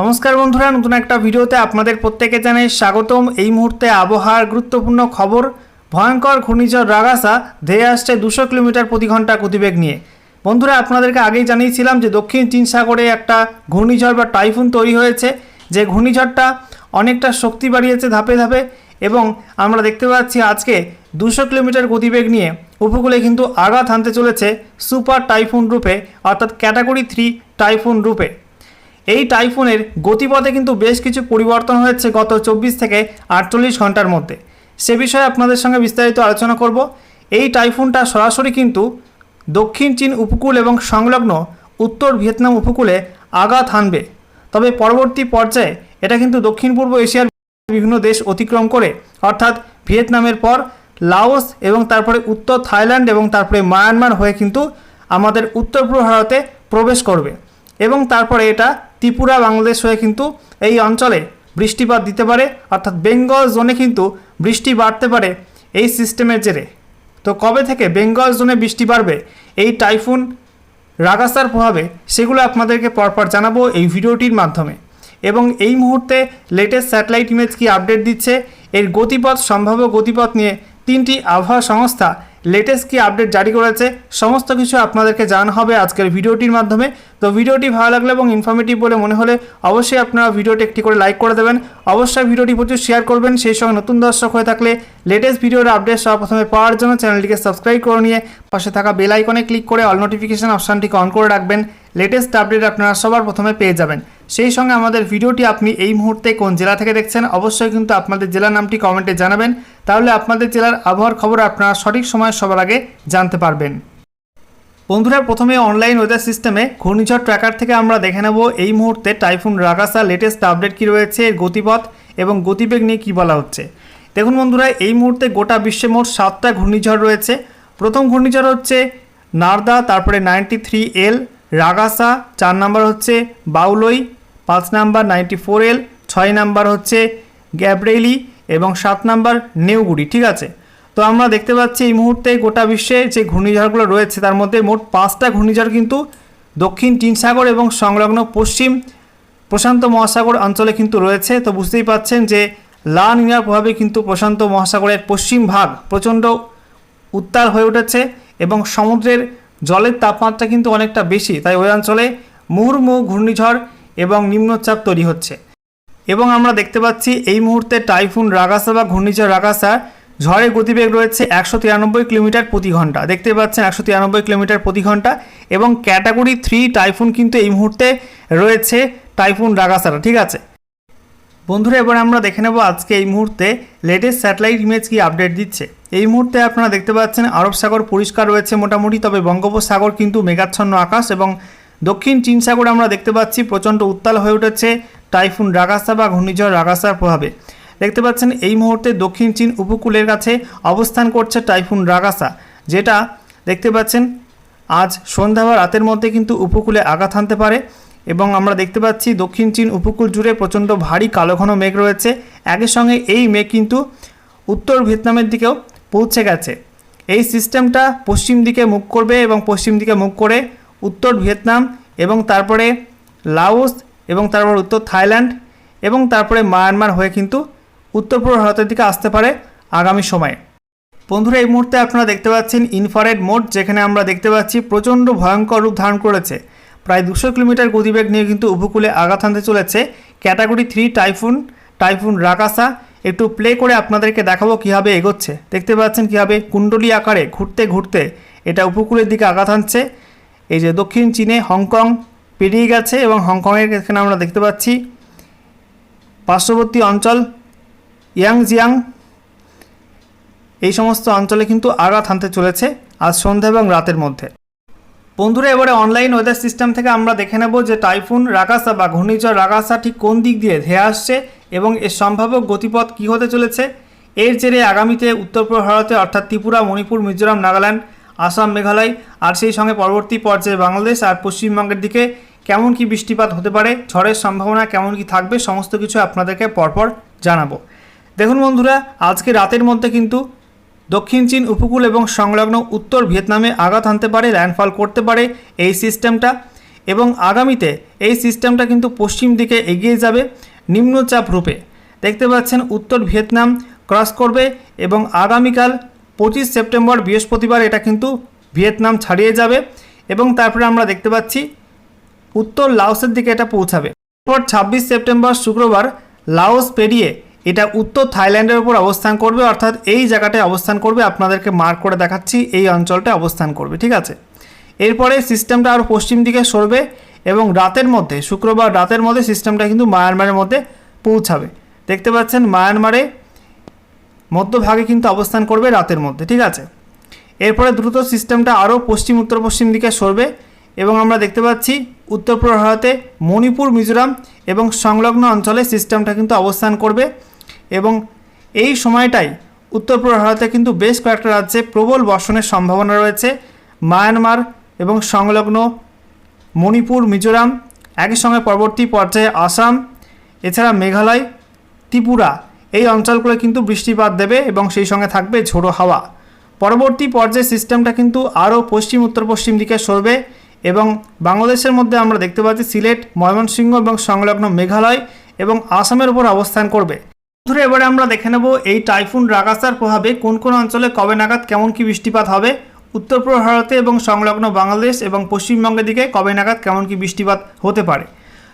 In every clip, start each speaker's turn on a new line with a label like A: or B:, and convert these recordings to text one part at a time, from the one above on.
A: নমস্কার বন্ধুরা, নতুন একটা ভিডিওতে আপনাদের প্রত্যেকে জানাই স্বাগতম। এই মুহূর্তে আবহাওয়ার গুরুত্বপূর্ণ খবর, ভয়ঙ্কর ঘূর্ণিঝড় রাগাসা, ধেয়ে আসছে দুশো কিলোমিটার প্রতি ঘণ্টা গতিবেগ নিয়ে। বন্ধুরা, আপনাদেরকে আগেই জানিয়েছিলাম যে দক্ষিণ চীন সাগরে একটা ঘূর্ণিঝড় বা টাইফুন তৈরি হয়েছে। যে ঘূর্ণিঝড়টা অনেকটা শক্তি বাড়িয়েছে ধাপে ধাপে এবং আমরা দেখতে পাচ্ছি আজকে দুশো কিলোমিটার গতিবেগ নিয়ে উপকূলে কিন্তু আঘাত হানতে চলেছে সুপার টাইফুন রূপে, অর্থাৎ ক্যাটাগরি থ্রি টাইফুন রূপে। এই টাইফুনের গতিপথে কিন্তু বেশ কিছু পরিবর্তন হয়েছে গত চব্বিশ থেকে আটচল্লিশ ঘণ্টার মধ্যে। সে বিষয়ে আপনাদের সঙ্গে বিস্তারিত আলোচনা করব। এই টাইফুনটা সরাসরি কিন্তু দক্ষিণ চীন উপকূল এবং সংলগ্ন উত্তর ভিয়েতনাম উপকূলে আঘাত হানবে। তবে পরবর্তী পর্যায়ে এটা কিন্তু দক্ষিণ পূর্ব এশিয়ার বিভিন্ন দেশ অতিক্রম করে। অর্থাৎ ভিয়েতনামের পর লাওস এবং তারপরে উত্তর থাইল্যান্ড এবং তারপরে মায়ানমার হয়ে কিন্তু আমাদের উত্তর পূর্ব ভারতে প্রবেশ করবে। এবং তারপরে এটা ত্রিপুরা বাংলাদেশ হয়ে কিন্তু এই অঞ্চলে বৃষ্টিপাত দিতে পারে, অর্থাৎ বেঙ্গল জোনে কিন্তু বৃষ্টি বাড়তে পারে এই সিস্টেমের জেরে। তো কবে থেকে বেঙ্গল জোনে বৃষ্টি বাড়বে এই টাইফুন, রাগাসার প্রভাবে সেগুলো আপনাদেরকে পরপর জানাব এই ভিডিওটির মাধ্যমে। এবং এই মুহূর্তে লেটেস্ট স্যাটেলাইট ইমেজ কি আপডেট দিচ্ছে, এর গতিপথ, সম্ভাব্য গতিপথ নিয়ে তিনটি আবহাওয়া সংস্থা লেটেস্ট কি আপডেট জারি করেছে, সমস্ত কিছু আপনাদেরকে জানানো হবে আজকের ভিডিওটির মাধ্যমে। তো ভিডিওটি ভালো লাগলে এবং ইনফরমেটিভ বলে মনে হলে অবশ্যই আপনারা ভিডিওটি একটি করে লাইক করে দেবেন। অবশ্যই ভিডিওটি প্রচুর শেয়ার করবেন, সেই সঙ্গে নতুন দর্শক হয়ে থাকলে লেটেস্ট ভিডিওর আপডেট সব প্রথমে পাওয়ার জন্য চ্যানেলটিকে সাবস্ক্রাইব করে নিয়ে পাশে থাকা বেল আইকনে ক্লিক করে অল নোটিফিকেশন অপশানটিকে অন করে রাখবেন। লেটেস্ট আপডেট আপনারা সবার প্রথমে পেয়ে যাবেন। সেই সঙ্গে আমাদের ভিডিওটি আপনি এই মুহূর্তে কোন জেলা থেকে দেখছেন, অবশ্যই কিন্তু আপনাদের জেলার নামটি কমেন্টে জানাবেন। তাহলে আপনাদের জেলার আবহাওয়ার খবর আপনারা সঠিক সময় সবার আগে জানতে পারবেন। বন্ধুরা, প্রথমে অনলাইন ওয়েদার সিস্টেমে ঘূর্ণিঝড় ট্র্যাকার থেকে আমরা দেখে নেব এই মুহূর্তে টাইফুন রাগাসা লেটেস্ট আপডেট কী রয়েছে এর গতিপথ এবং গতিবেগ নিয়ে কী বলা হচ্ছে। দেখুন বন্ধুরা, এই মুহূর্তে গোটা বিশ্বে মোট সাতটা ঘূর্ণিঝড় রয়েছে। প্রথম ঘূর্ণিঝড় হচ্ছে নারদা, তারপরে নাইনটি থ্রি এল রাগাসা চার নাম্বার হচ্ছে বাউলই পাঁচ নাম্বার নাইনটি ফোর এল, ছয় নাম্বার হচ্ছে গ্যাব্রেলি এবং সাত নাম্বার নেউগুড়ি, ঠিক আছে? তো আমরা দেখতে পাচ্ছি এই মুহূর্তে গোটা বিশ্বে যে ঘূর্ণিঝড়গুলো রয়েছে, তার মধ্যে মোট পাঁচটা ঘূর্ণিঝড় কিন্তু দক্ষিণ চীন সাগর এবং সংলগ্ন পশ্চিম প্রশান্ত মহাসাগর অঞ্চলে কিন্তু রয়েছে। তো বুঝতেই পাচ্ছেন যে লা নিনার প্রভাবে কিন্তু প্রশান্ত মহাসাগরের পশ্চিম ভাগ প্রচণ্ড উত্তাল হয়ে উঠেছে এবং সমুদ্রের জলের তাপমাত্রা কিন্তু অনেকটা বেশি। তাই ওই অঞ্চলে মুহুর্মুহু ঘূর্ণিঝড় এবং নিম্নচাপ তৈরি হচ্ছে। এবং আমরা দেখতে পাচ্ছি এই মুহূর্তে টাইফুন রাগাসা বা ঘূর্ণিঝড় রাগাসা ঝড়ের গতিবেগ রয়েছে একশো তিরানব্বই কিলোমিটার প্রতি ঘণ্টা। দেখতে পাচ্ছেন একশো তিরানব্বই কিলোমিটার প্রতি ঘণ্টা এবং ক্যাটাগরি থ্রি টাইফুন কিন্তু এই মুহূর্তে রয়েছে টাইফুন রাগাসাটা ঠিক আছে? বন্ধুরা, এবার আমরা দেখে নেব আজকে এই মুহূর্তে লেটেস্ট স্যাটেলাইট ইমেজ কি আপডেট দিচ্ছে। এই মুহূর্তে আপনারা দেখতে পাচ্ছেন আরব সাগর পরিষ্কার রয়েছে মোটামুটি, তবে বঙ্গোপসাগর কিন্তু মেঘাচ্ছন্ন আকাশ এবং দক্ষিণ চীন সাগর আমরা দেখতে পাচ্ছি প্রচণ্ড উত্তাল হয়ে উঠেছে টাইফুন রাগাসা বা ঘূর্ণিঝড় রাগাসার প্রভাবে। দেখতে পাচ্ছেন এই মুহূর্তে দক্ষিণ চীন উপকূলের কাছে অবস্থান করছে টাইফুন রাগাসা, যেটা দেখতে পাচ্ছেন আজ সন্ধ্যা বা রাতের মধ্যে কিন্তু উপকূলে আঘাত হানতে পারে এবং আমরা দেখতে পাচ্ছি দক্ষিণ চীন উপকূল জুড়ে প্রচণ্ড ভারী কালো ঘন মেঘ রয়েছে। একই সঙ্গে এই মেঘ কিন্তু উত্তর ভিয়েতনামের দিকেও পৌঁছে গেছে। এই সিস্টেমটা পশ্চিম দিকে মুখ করবে এবং পশ্চিম দিকে মুখ করে উত্তর ভিয়েতনাম এবং তারপরে লাওস এবং তারপর উত্তর থাইল্যান্ড এবং তারপরে মায়ানমার হয়ে কিন্তু উত্তর পূর্ব ভারতের দিকে আসতে পারে আগামী সময়ে। বন্ধুরা, এই মুহূর্তে আপনারা দেখতে পাচ্ছেন ইনফারেড মোড, যেখানে আমরা দেখতে পাচ্ছি প্রচণ্ড ভয়ঙ্কর রূপ ধারণ করেছে। প্রায় দুশো কিলোমিটার গতিবেগ নিয়ে কিন্তু উপকূলে আঘাত আনতে চলেছে category three typhoon typhoon Ragasa. একটু প্লে করে আপনাদেরকে দেখাবো কীভাবে এগোচ্ছে। দেখতে পাচ্ছেন কীভাবে কুণ্ডলী আকারে ঘুরতে ঘুরতে এটা উপকূলের দিকে আঘাত আনছে এই যে দক্ষিণ চীনে হংকং পেরিয়ে গেছে এবং হংকংয়ের এখানে আমরা দেখতে পাচ্ছি পার্শ্ববর্তী অঞ্চল ইয়াংজিয়াং। এই সমস্ত অঞ্চলে কিন্তু আঘাত হানতে চলেছে আজ সন্ধ্যা এবং রাতের মধ্যে। বন্ধুরা, এবারে অনলাইন ওয়েদার সিস্টেম থেকে আমরা দেখে নেব যে টাইফুন রাগাসা বা ঘূর্ণিঝড় রাগাসা ঠিক কোন দিক দিয়ে ধেয়ে আসছে এবং এর সম্ভাব্য গতিপথ কী হতে চলেছে। এর জেরে আগামীতে উত্তর ভারতে অর্থাৎ ত্রিপুরা, মণিপুর, মিজোরাম, নাগাল্যান্ড আসাম, মেঘালয়, আর সেই সঙ্গে পরবর্তী পর্যায়ে বাংলাদেশ আর পশ্চিমবঙ্গের দিকে কেমন কি বৃষ্টিপাত হতে পারে, ঝড়ের সম্ভাবনা কেমন কি থাকবে, সমস্ত কিছু আপনাদেরকে পরপর জানাব। দেখুন বন্ধুরা, আজকে রাতের মধ্যে কিন্তু দক্ষিণ চীন উপকূল এবং সংলগ্ন উত্তর ভিয়েতনামে আঘাত আনতে পারে, ল্যান্ডফল করতে পারে এই সিস্টেমটা এবং আগামীতে এই সিস্টেমটা কিন্তু পশ্চিম দিকে এগিয়ে যাবে নিম্নচাপ রূপে। দেখতে পাচ্ছেন, উত্তর ভিয়েতনাম ক্রস করবে এবং আগামীকাল পঁচিশ সেপ্টেম্বর বৃহস্পতিবার এটা কিন্তু ভিয়েতনাম ছাড়িয়ে যাবে এবং তারপরে আমরা দেখতে পাচ্ছি উত্তর লাওসের দিকে এটা পৌঁছাবে। এরপর ছাব্বিশ সেপ্টেম্বর শুক্রবার লাওস পেরিয়ে এটা উত্তর থাইল্যান্ডের উপর অবস্থান করবে, অর্থাৎ এই জায়গাটায় অবস্থান করবে। আপনাদেরকে মার্ক করে দেখাচ্ছি এই অঞ্চলটা অবস্থান করবে, ঠিক আছে? এরপরে সিস্টেমটা আরও পশ্চিম দিকে সরবে এবং রাতের মধ্যে, শুক্রবার রাতের মধ্যে সিস্টেমটা কিন্তু মায়ানমারের মধ্যে পৌঁছাবে। দেখতে পাচ্ছেন মায়ানমারে মধ্যভাগে কিন্তু অবস্থান করবে রাতের মধ্যে, ঠিক আছে? এরপরে দ্রুত সিস্টেমটা আরও পশ্চিম উত্তর পশ্চিম দিকে সরবে এবং আমরা দেখতে পাচ্ছি উত্তর পূর্ব ভারতে মণিপুর, মিজোরাম এবং সংলগ্ন অঞ্চলে সিস্টেমটা কিন্তু অবস্থান করবে এবং এই সময়টাই উত্তর পূর্ব ভারতে কিন্তু বেশ কয়েকটা রাজ্যে প্রবল বর্ষণের সম্ভাবনা রয়েছে। মায়ানমার এবং সংলগ্ন মণিপুর, মিজোরাম একই সঙ্গে পরবর্তী পর্যায়ে আসাম, এছাড়া মেঘালয়, ত্রিপুরা এই অঞ্চলগুলো কিন্তু বৃষ্টিপাত দেবে এবং সেই সঙ্গে থাকবে ঝোড়ো হাওয়া। পরবর্তী পর্যায়ে সিস্টেমটা কিন্তু আরও পশ্চিম উত্তর পশ্চিম দিকে সরবে এবং বাংলাদেশের মধ্যে আমরা দেখতে পাচ্ছি সিলেট, ময়মনসিংহ এবং সংলগ্ন মেঘালয় এবং আসামের উপর অবস্থান করবে। বন্ধুরা, এবারে আমরা দেখে নেব এই টাইফুন রাগাসার প্রভাবে কোন কোন অঞ্চলে কবে নাগাদ কেমন কি বৃষ্টিপাত হবে, উত্তর পূর্ব ভারতে এবং সংলগ্ন বাংলাদেশ এবং পশ্চিমবঙ্গের দিকে কবে নাগাদ কেমন কি বৃষ্টিপাত হতে পারে।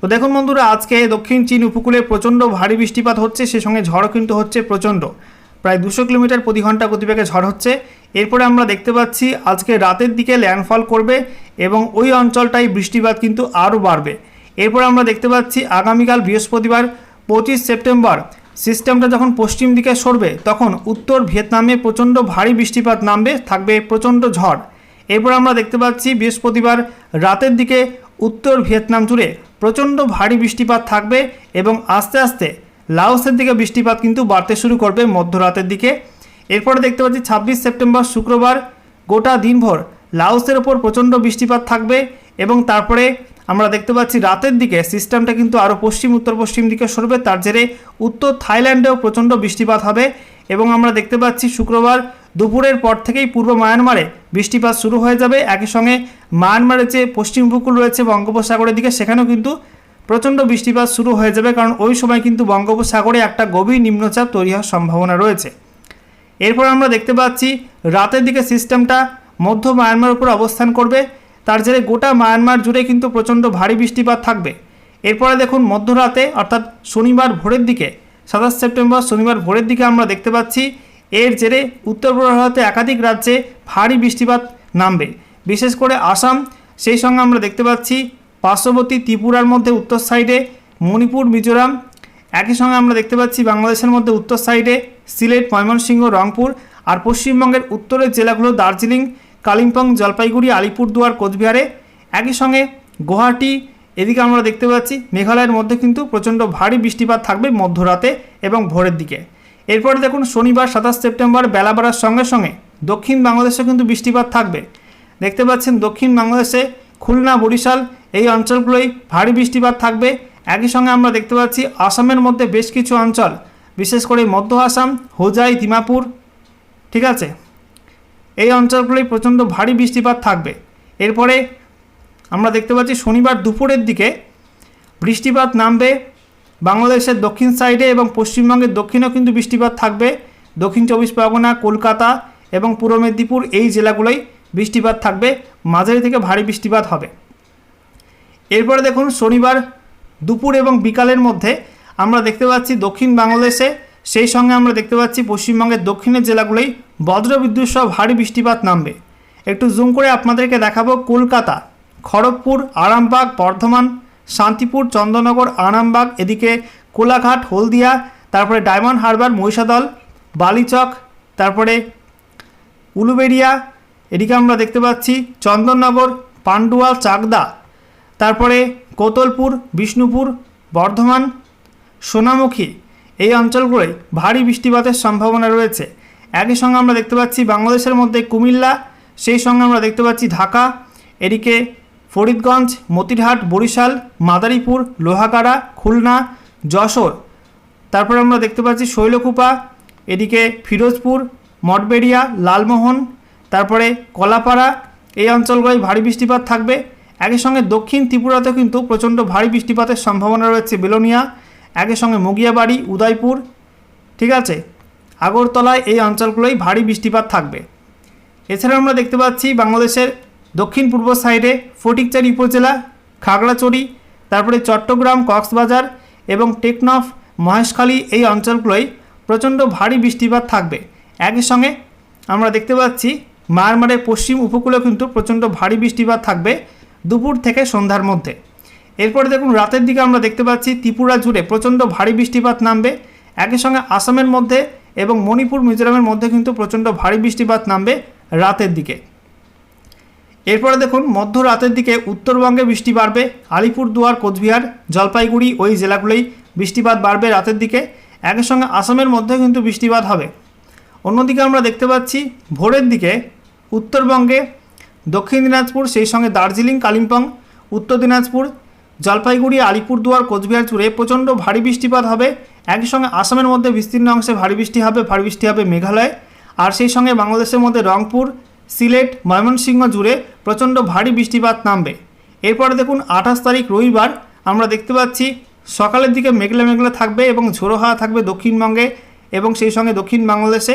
A: তো দেখুন বন্ধুরা, আজকে দক্ষিণ চীন উপকূলে প্রচণ্ড ভারী বৃষ্টিপাত হচ্ছে, সে সঙ্গে ঝড়ও কিন্তু হচ্ছে প্রচণ্ড। প্রায় দুশো কিলোমিটার প্রতি ঘণ্টা গতিবেগে ঝড় হচ্ছে। এরপরে আমরা দেখতে পাচ্ছি, আজকে রাতের দিকে ল্যান্ডফল করবে এবং ওই অঞ্চলটাই বৃষ্টিপাত কিন্তু আরও বাড়বে। এরপরে আমরা দেখতে পাচ্ছি, আগামীকাল বৃহস্পতিবার পঁচিশ সেপ্টেম্বর, সিস্টেমটা যখন পশ্চিম দিকে সরবে, তখন উত্তর ভিয়েতনামে প্রচণ্ড ভারী বৃষ্টিপাত নামবে, থাকবে প্রচণ্ড ঝড়। এরপর আমরা দেখতে পাচ্ছি, বৃহস্পতিবার রাতের দিকে উত্তর ভিয়েতনাম জুড়ে প্রচণ্ড ভারী বৃষ্টিপাত থাকবে এবং আস্তে আস্তে লাওসের দিকে বৃষ্টিপাত কিন্তু বাড়তে শুরু করবে মধ্যরাতের দিকে। এরপরে দেখতে পাচ্ছি ছাব্বিশ সেপ্টেম্বর শুক্রবার গোটা দিনভর লাওসের ওপর প্রচণ্ড বৃষ্টিপাত থাকবে এবং তারপরে আমরা দেখতে পাচ্ছি রাতের দিকে সিস্টেমটা কিন্তু আরও পশ্চিম উত্তর পশ্চিম দিকে সরবে। তার জেরে উত্তর থাইল্যান্ডেও প্রচণ্ড বৃষ্টিপাত হবে এবং আমরা দেখতে পাচ্ছি শুক্রবার দুপুরের পর থেকেই পূর্ব মায়ানমারে বৃষ্টিপাত শুরু হয়ে যাবে। একই সঙ্গে মায়ানমারের যে পশ্চিম উপকূল রয়েছে বঙ্গোপসাগরের দিকে, সেখানেও কিন্তু প্রচণ্ড বৃষ্টিপাত শুরু হয়ে যাবে, কারণ ওই সময় কিন্তু বঙ্গোপসাগরে একটা গভীর নিম্নচাপ তৈরি হওয়ার সম্ভাবনা রয়েছে। এরপর আমরা দেখতে পাচ্ছি, রাতের দিকে সিস্টেমটা মধ্য মায়ানমার উপর অবস্থান করবে। তার জেরে গোটা মায়ানমার জুড়ে কিন্তু প্রচণ্ড ভারী বৃষ্টিপাত থাকবে। এরপরে দেখুন, মধ্যরাতে, অর্থাৎ শনিবার ভোরের দিকে, সাতাশ সেপ্টেম্বর শনিবার ভোরের দিকে আমরা দেখতে পাচ্ছি এর জেরে উত্তর ভারতে একাধিক রাজ্যে ভারী বৃষ্টিপাত নামবে। বিশেষ করে আসাম, সেই সঙ্গে আমরা দেখতে পাচ্ছি পার্শ্ববর্তী ত্রিপুরার মধ্যে উত্তর সাইডে, মণিপুর, মিজোরাম, একই সঙ্গে আমরা দেখতে পাচ্ছি বাংলাদেশের মধ্যে উত্তর সাইডে, সিলেট, ময়মনসিংহ, রংপুর আর পশ্চিমবঙ্গের উত্তরের জেলাগুলো দার্জিলিং, কালিম্পং, জলপাইগুড়ি, আলিপুরদুয়ার, কোচবিহারে। একই সঙ্গে গুয়াহাটি, এদিকে আমরা দেখতে পাচ্ছি মেঘালয়ের মধ্যে কিন্তু প্রচণ্ড ভারী বৃষ্টিপাত থাকবে মধ্যরাতে এবং ভোরের দিকে। এরপরে দেখুন শনিবার সাতাশ সেপ্টেম্বর বেলা বাড়ার সঙ্গে সঙ্গে দক্ষিণ বাংলাদেশে কিন্তু বৃষ্টিপাত থাকবে। দেখতে পাচ্ছেন দক্ষিণ বাংলাদেশে খুলনা, বরিশাল এই অঞ্চলগুলোই ভারী বৃষ্টিপাত থাকবে। একই সঙ্গে আমরা দেখতে পাচ্ছি আসামের মধ্যে বেশ কিছু অঞ্চল, বিশেষ করে মধ্য আসাম, হোজাই, দিমাপুর, ঠিক আছে? এই অঞ্চলগুলোই প্রচণ্ড ভারী বৃষ্টিপাত থাকবে। এরপরে আমরা দেখতে পাচ্ছি শনিবার দুপুরের দিকে বৃষ্টিপাত নামবে বাংলাদেশের দক্ষিণ সাইডে এবং পশ্চিমবঙ্গের দক্ষিণেও কিন্তু বৃষ্টিপাত থাকবে। দক্ষিণ চব্বিশ পরগনা, কলকাতা এবং পূর্ব মেদিনীপুর এই জেলাগুলোই বৃষ্টিপাত থাকবে। মাঝারি থেকে ভারী বৃষ্টিপাত হবে। এরপরে দেখুন, শনিবার দুপুর এবং বিকালের মধ্যে আমরা দেখতে পাচ্ছি দক্ষিণ বাংলাদেশে, সেই সঙ্গে আমরা দেখতে পাচ্ছি পশ্চিমবঙ্গের দক্ষিণের জেলাগুলোই বজ্রবিদ্যুৎ সহ ভারী বৃষ্টিপাত নামবে। একটু জুম করে আপনাদেরকে দেখাবো কলকাতা, খড়গপুর, আরামবাগ, বর্ধমান শান্তিপুর চন্দ্রনগর আরামবাগ, এদিকে কোলাঘাট, হলদিয়া, তারপরে ডায়মন্ড হারবার, মহিষাদল, বালিচক, তারপরে উলুবেড়িয়া, এদিকে আমরা দেখতে পাচ্ছি চন্দননগর পান্ডুয়া চাকদা, তারপরে কোতলপুর, বিষ্ণুপুর, বর্ধমান, সোনামুখী, এই অঞ্চলগুলোয় ভারী বৃষ্টিপাতের সম্ভাবনা রয়েছে। একই সঙ্গে আমরা দেখতে পাচ্ছি বাংলাদেশের মধ্যে কুমিল্লা, সেই সঙ্গে আমরা দেখতে পাচ্ছি ঢাকা, এদিকে ফরিদগঞ্জ, মতিরহাট, বরিশাল, মাদারীপুর, লোহাগাড়া, খুলনা, যশোর। তারপরে আমরা দেখতে পাচ্ছি শৈলকুপা, এদিকে ফিরোজপুর, মঠবেড়িয়া, লালমোহন, তারপরে কলাপাড়া। এই অঞ্চলগুলোয় ভারী বৃষ্টিপাত থাকবে। একই সঙ্গে দক্ষিণ ত্রিপুরাতেও কিন্তু প্রচণ্ড ভারী বৃষ্টিপাতের সম্ভাবনা রয়েছে বেলোনিয়া। একই সঙ্গে মুগিয়াবাড়ি, উদয়পুর। ঠিক আছে? আগরতলায় এই অঞ্চলগুলোই ভারী বৃষ্টিপাত থাকবে। এছাড়া আমরা দেখতে পাচ্ছি বাংলাদেশের দক্ষিণ পূর্ব সাইডে ফটিকচারি উপজেলা খাগড়াচড়ি তারপরে চট্টগ্রাম, কক্সবাজার এবং টেকনফ, মহেশখালী এই অঞ্চলগুলোই প্রচণ্ড ভারী বৃষ্টিপাত থাকবে। একই সঙ্গে আমরা দেখতে পাচ্ছি মায়ানমারের পশ্চিম উপকূলেও কিন্তু প্রচণ্ড ভারী বৃষ্টিপাত থাকবে দুপুর থেকে সন্ধ্যার মধ্যে। এরপরে দেখুন, রাতের দিকে আমরা দেখতে পাচ্ছি ত্রিপুরা জুড়ে প্রচণ্ড ভারী বৃষ্টিপাত নামবে। একই সঙ্গে আসামের মধ্যে এবং মণিপুর, মিজোরামের মধ্যে কিন্তু প্রচণ্ড ভারী বৃষ্টিপাত নামবে রাতের দিকে। এরপরে দেখুন মধ্য রাতের দিকে উত্তরবঙ্গে বৃষ্টি বাড়বে। আলিপুরদুয়ার, কোচবিহার, জলপাইগুড়ি ওই জেলাগুলোই বৃষ্টিপাত বাড়বে রাতের দিকে। একই সঙ্গে আসামের মধ্যে কিন্তু বৃষ্টিপাত হবে। অন্যদিকে আমরা দেখতে পাচ্ছি, ভোরের দিকে উত্তরবঙ্গে দক্ষিণ দিনাজপুর, সেই সঙ্গে দার্জিলিং, কালিম্পং, উত্তর দিনাজপুর, জলপাইগুড়ি, আলিপুরদুয়ার, কোচবিহার জুড়ে প্রচণ্ড ভারী বৃষ্টিপাত হবে। একই সঙ্গে আসামের মধ্যে বিস্তীর্ণ অংশে ভারী বৃষ্টি হবে, ভারী বৃষ্টি হবে মেঘালয়। আর সেই সঙ্গে বাংলাদেশের মধ্যে রংপুর সিলেট, ময়মনসিংহ জুড়ে প্রচণ্ড ভারী বৃষ্টিপাত নামবে। এরপরে দেখুন, আঠাশ তারিখ রবিবার আমরা দেখতে পাচ্ছি, সকালের দিকে মেঘলা মেঘলা থাকবে এবং ঝোড়ো হাওয়া থাকবে দক্ষিণবঙ্গে এবং সেই সঙ্গে দক্ষিণ বাংলাদেশে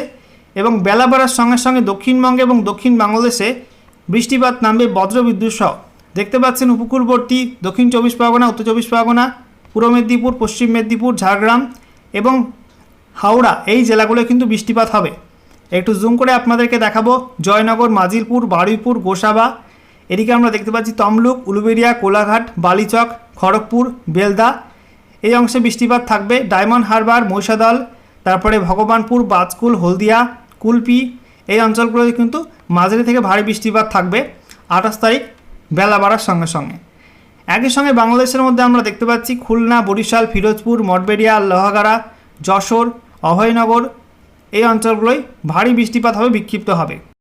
A: এবং বেলা বাড়ার সঙ্গে সঙ্গে দক্ষিণবঙ্গে এবং দক্ষিণ বাংলাদেশে বৃষ্টিপাত নামবে বজ্রবিদ্যুৎ সহ। দেখতে পাচ্ছেন, উপকূলবর্তী দক্ষিণ চব্বিশ পরগনা, উত্তর চব্বিশ পরগনা, পূর্ব মেদিনীপুর, পশ্চিম মেদিনীপুর, ঝাড়গ্রাম এবং হাওড়া এই জেলাগুলো কিন্তু বৃষ্টিপাত হবে। একটু জুম করে আপনাদেরকে দেখাবো জয়নগর, মাজিলপুর, বারুইপুর, গোসাবা। এদিকে আমরা দেখতে পাচ্ছি তমলুক, উলুবেড়িয়া, কোলাঘাট, বালিচক, খড়গপুর, বেলদা। এই অংশে বৃষ্টিপাত থাকবে। ডায়মন্ড হারবার, মহিষাদল, তারপরে ভগবানপুর বাজকুল হলদিয়া, কুলপি। এই অঞ্চলগুলোতে কিন্তু মাঝারি থেকে ভারী বৃষ্টিপাত থাকবে আঠাশ তারিখ বেলা বাড়ার সঙ্গে সঙ্গে। একই সঙ্গে বাংলাদেশের মধ্যে আমরা দেখতে পাচ্ছি খুলনা, বরিশাল, ফিরোজপুর, মঠবেড়িয়া, লোহাগাড়া, যশোর, অভয়নগর এই অঞ্চলগুলোয় ভারী বৃষ্টিপাত হবে বিক্ষিপ্ত হবে।